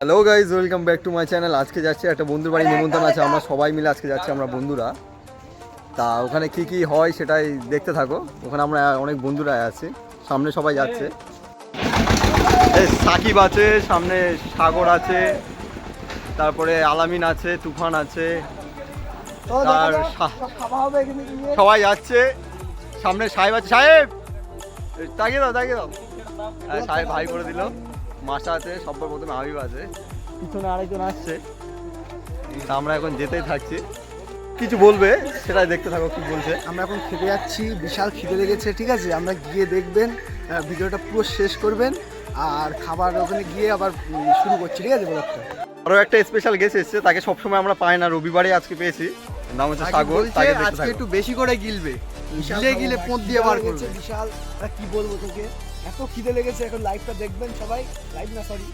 Hello guys welcome back to my channel আজকে যাচ্ছি একটা বন্ধুর বাড়ি নিমন্ত্রণ আছে। আমরা সবাই মিলে আজকে যাচ্ছি আমরা বন্ধুরা। তা ওখানে কি কি হয় সেটাই দেখতে থাকো। ওখানে আমরা অনেক বন্ধুরা আছে। সামনে সবাই যাচ্ছে। সাকিব আছে সামনে সাগর আছে। তারপরে আলামিন আছে তুফান আছে। আর সবাই যাচ্ছে। সামনে সাহেব আছে। সাহেব! তাকিয়ে দাও তাকিয়ে দাও। হ্যাঁ সাহেব ভাই করে দিল। মাসা আছে সব্বার প্রথমে হাবিব আছে। পিছনে আরেকজন আসছে। আমরা এখন যেতেই থাকছি। কিছু বলবে? সেটাই দেখতে থাকো কি বলছে। আমরা এখন খেতে যাচ্ছি। বিশাল খিদে লেগেছে ঠিক আছে? আমরা গিয়ে দেখবেন ভিডিওটা পুরো শেষ করবেন আর খাবার ওখানে গিয়ে আবার শুরু করছি ঠিক আছে ব্লগটা? আরও একটা স্পেশাল গেস্ট এসেছে তাকে সবসময় আমরা পাই না রবিবারে আজকে পেয়েছি। নাম হচ্ছে সাগর তাকে আজকে একটু বেশি করে গিলবে। গিলে গিলে পোঁত দিয়ে বার করবে বিশাল কি বলব তোকে? এত খিদে লেগেছে এখন লাইভটা দেখবেন সবাই। লাইভ না সরি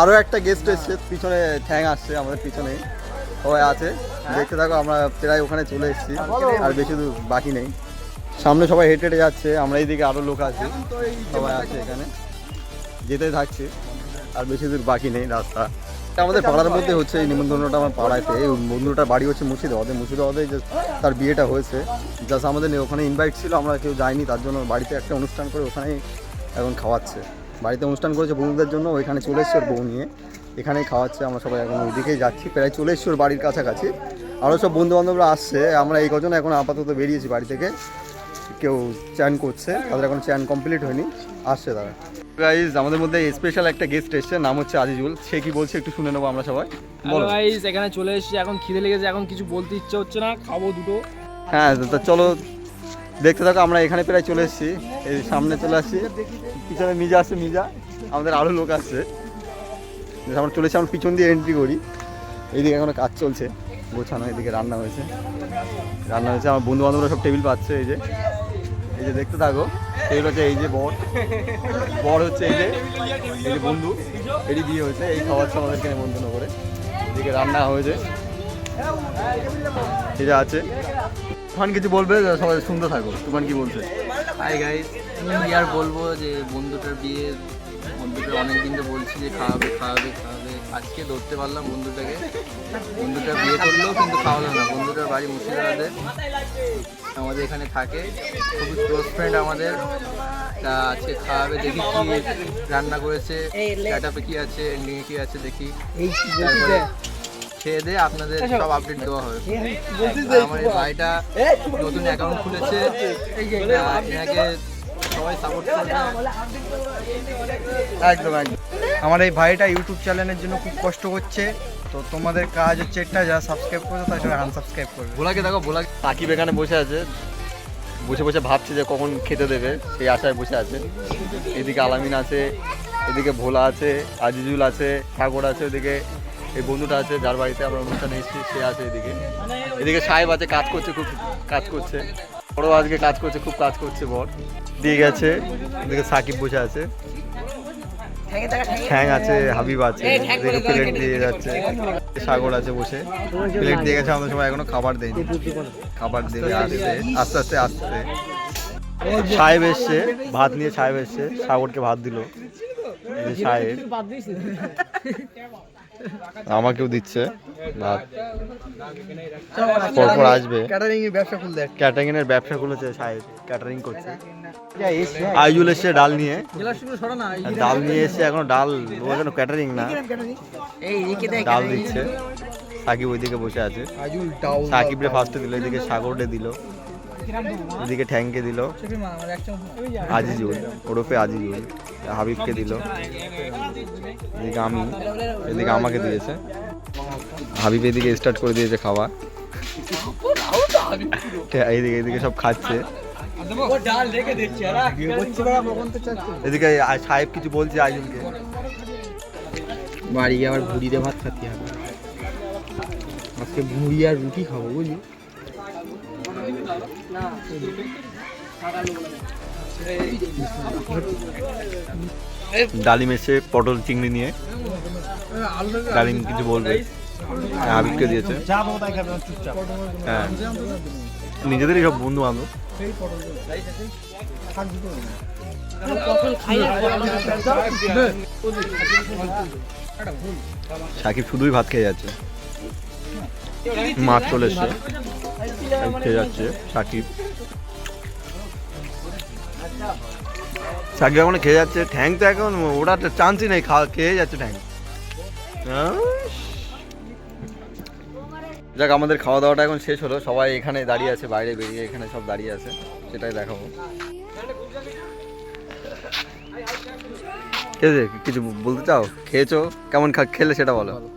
আরও একটা গেস্ট এসেছে পিছনে ঠ্যাং আসছে আমাদের পিছনে। সবাই আছে। দেখতে থাকো আমরা প্রায় ওখানে চলে এসেছি। আর বেশি দূর বাকি নেই। সামনে সবাই হেঁটে হেঁটে যাচ্ছে আমরা এইদিকে আরও লোক আছে। সবাই আছে এখানে। যেতে থাকছে আর বেশি দূর বাকি নেই রাস্তা। আমাদের পাড়ার মধ্যে হচ্ছে এই নিমন্ত্রণটা আমার পাড়াতে। এই বন্ধুটার বাড়ি হচ্ছে মুর্শিদাবাদে। মুর্শিদাবাদে যে তার বিয়েটা হয়েছে। জাস্ট আমাদের ওখানে ইনভাইট ছিল আমরা কেউ যাইনি তার জন্য বাড়িতে একটা অনুষ্ঠান করে ওখানেই এখন খাওয়াচ্ছে। বাড়িতে অনুষ্ঠান করেছে বন্ধুদের জন্য ওইখানে চলে এসছে ওর বউ নিয়ে। এখানেই খাওয়াচ্ছে আমরা সবাই এখন ওইদিকেই যাচ্ছি প্রায় চলে এসছি ওর বাড়ির কাছাকাছি। আরও সব বন্ধু বান্ধবরা আসছে আমরা এই কজন এখন আপাতত বেরিয়েছি বাড়ি থেকে। কেউ চ্যান করছে তাদের এখন চ্যান কমপ্লিট হয়নি আসছে তারা। গাইজ আমাদের মধ্যে স্পেশাল একটা গেস্ট এসছে নাম হচ্ছে আজিজুল। সে কি বলছে একটু শুনে নেব আমরা সবাই। বলো। গাইস এখানে চলে এসেছি এখন খিদে লেগেছে এখন কিছু বলতে ইচ্ছে হচ্ছে না খাব দুটো। হ্যাঁ তো চলো দেখতে থাকো আমরা এখানে প্রায় চলে এসেছি। এই সামনে চলে আসছি। পিছনে মিজা আসছে মিজা। আমাদের আরও লোক আসছে আমরা চলেছি আমরা পিছন দিয়ে এন্ট্রি করি। এইদিকে এখনও কাজ চলছে গোছানো এদিকে রান্না হয়েছে। রান্না হয়েছে আমার বন্ধু বান্ধবরা সব টেবিল পাচ্ছে এই যে। এই যে দেখতে থাকো। টেবিল হচ্ছে এই যে বর। বর হচ্ছে এই যে এই যে বন্ধু। এটি বিয়ে হয়েছে, এই খাওয়াচ্ছে আমাদেরকে নিমন্ত্রণ করে এদিকে রান্না হয়েছে। এটা আছে। তুফান কিছু বলবে? সবাই শুনতে থাকো তুফান কি বলছে? হাই গাইস আমি আর বলব যে বন্ধুটার বিয়ে বন্ধুটা অনেক দিন তো বলছি যে খাওয়াবে খাওয়াবে খাওয়াবে। আজকে ধরতে পারলাম বন্ধুটাকে। বন্ধুটা বিয়ে করলেও কিন্তু খাওয়ালো না। বন্ধুটার বাড়ি মুর্শিদাবাদে। আমাদের এখানে থাকে। খুবই ক্লোজ ফ্রেন্ড আমাদের। তা আজকে খাওয়াবে দেখি কি রান্না করেছে। সেটাপে কি আছে এন্ডিংয়ে কি আছে দেখি। তারপরে খেয়ে দিয়ে আপনাদের সব আপডেট দেওয়া হবে। আমার এই ভাইটা নতুন অ্যাকাউন্ট খুলেছে। আহ, এনাকে সবাই সাপোর্ট করবে। একদম একদম। আমার এই ভাইটা ইউটিউব চ্যানেলের জন্য খুব কষ্ট করছে তো তোমাদের কাজ হচ্ছে একটা যারা সাবস্ক্রাইব করছে তার সবাই আনসাবস্ক্রাইব করবে। ভোলাকে দেখো ভোলা সাকিব এখানে বসে আছে। বসে বসে ভাবছে যে কখন খেতে দেবে। সেই আশায় বসে আছে। এদিকে আলামিন আছে এদিকে ভোলা আছে আজিজুল আছে ঠাকুর আছে ওদিকে। এই বন্ধুটা আছে যার বাড়িতে আমরা অনুষ্ঠানে এসেছি সে আছে এদিকে। এদিকে সাহেব আছে কাজ করছে খুব কাজ করছে। বড় আজকে কাজ করছে খুব কাজ করছে বর। দিয়ে গেছে। এদিকে সাকিব বসে আছে। ঠ্যাং আছে হাবিব আছে এদিকে প্লেট দিয়ে যাচ্ছে সাগর আছে বসে। প্লেট দিয়ে গেছে আমাদের সময় এখনও খাবার দেয়নি। খাবার দেবে আসতে আস্তে আস্তে। আসছে সাহেব এসছে ভাত নিয়ে সাহেব এসছে সাগরকে ভাত দিল। সাহেব। আমাকেও দিচ্ছে। ভাত। পরপর আসবে। ক্যাটারিং এর ব্যবসা খুলতে। ক্যাটারিং এর ব্যবসা খুলেছে সাহেব ক্যাটারিং করছে। আইজুল এসছে ডাল নিয়ে। ডাল নিয়ে এসছে এখনও ডাল এখনও ক্যাটারিং না। ডাল দিচ্ছে। সাকিব ওইদিকে বসে আছে। ডাউল সাকিবরে ফার্স্টে দিল এদিকে সাগররে দিল। এদিকে ঠ্যাংকে দিল। আজিজুল ওরফে আজিজুল। হাবিবকে দিল, এদিকে আমি, এদিকে আমাকে দিয়েছে। হাবিব এদিকে স্টার্ট করে দিয়েছে খাওয়া এইদিকে এদিকে সব খাচ্ছে। এদিকে সাহেব কিছু বলছে আইজুলকে বাড়ি আবার ভুড়ি দিয়ে ভাত খাতে হবে আজকে ভুড়ি আর রুটি খাব, বুঝলি? ডালিম এসে পটল চিংড়ি নিয়ে ডালিম কিছু বলবে। হ্যাঁ, হাবিবকে দিয়েছে। হ্যাঁ। নিজেদেরই সব বন্ধু বান্ধব সাকিব শুধুই ভাত খেয়ে যাচ্ছে। মাছ চলে এসছে। খেয়ে যাচ্ছে সাকিব। সাকিব এখন খেয়ে যাচ্ছে ঠ্যাং তো এখন ওটার চান্সই নেই খাওয়া খেয়ে যাচ্ছে ঠ্যাং। যাক আমাদের খাওয়া দাওয়াটা এখন শেষ হলো। সবাই এখানে দাঁড়িয়ে আছে বাইরে বেরিয়ে এখানে সব দাঁড়িয়ে আছে সেটাই দেখাবো। যে, কিছু বলতে চাও? খেয়েছো? কেমন খা- খেলে সেটা বলো।